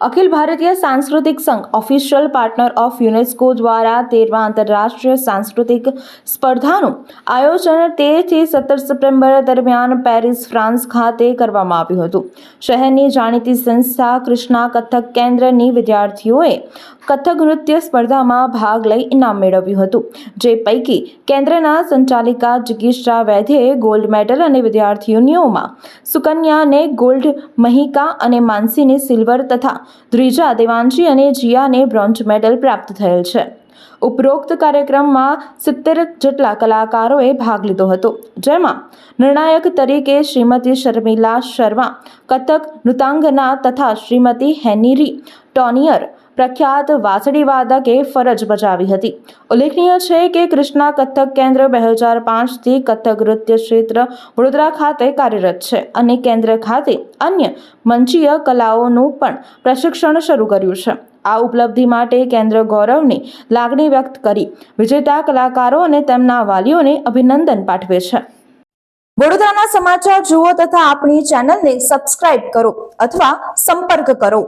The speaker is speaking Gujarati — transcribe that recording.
અખિલ ભારતીય સાંસ્કૃતિક સંઘ ઓફિશિયલ પાર્ટનર ઓફ યુનેસ્કો દ્વારા તેરમા આંતરરાષ્ટ્રીય સાંસ્કૃતિક સ્પર્ધાનું આયોજન તેરથી સત્તર સપ્ટેમ્બર દરમિયાન પેરિસ, ફ્રાન્સ ખાતે કરવામાં આવ્યું હતું. શહેરની જાણીતી સંસ્થા કૃષ્ણા કથક કેન્દ્રની વિદ્યાર્થીઓએ કથક નૃત્ય સ્પર્ધામાં ભાગ લઈ ઇનામ મેળવ્યું હતું. જે પૈકી કેન્દ્રના સંચાલિકા જિગીશા વૈદ્યે ગોલ્ડ મેડલ અને વિદ્યાર્થીઓમાં સુકન્યાને ગોલ્ડ મહિકા અને માનસીને સિલ્વર તથા દ્વિજા, દેવાંશી અને જીયાને બ્રોન્ઝ મેડલ પ્રાપ્ત થયેલ છે. ઉપરોક્ત કાર્યક્રમમાં સિત્તેર જેટલા કલાકારોએ ભાગ લીધો હતો. જેમાં નિર્ણાયક તરીકે શ્રીમતી શર્મિલા શર્મા, કથક નૃતાંગના તથા શ્રીમતી હેનરી ટોનિયર પ્રખ્યાત વાંસળી વાદકે ફરજ બજાવી હતી. ઉલ્લેખનીય છે કે કૃષ્ણા કથક કેન્દ્ર બે હજાર પાંચથી કથક નૃત્ય ક્ષેત્ર વડોદરા ખાતે કાર્યરત છે અને કેન્દ્ર ખાતે અન્ય મંચીય કલાઓનું પણ પ્રશિક્ષણ શરૂ કર્યું છે. આ ઉપલબ્ધિ માટે કેન્દ્ર ગૌરવની લાગણી વ્યક્ત કરી વિજેતા કલાકારો અને તેમના વાલીઓને અભિનંદન પાઠવે છે. વડોદરાના સમાચાર જુઓ તથા આપણી ચેનલને સબસ્ક્રાઇબ કરો અથવા સંપર્ક કરો.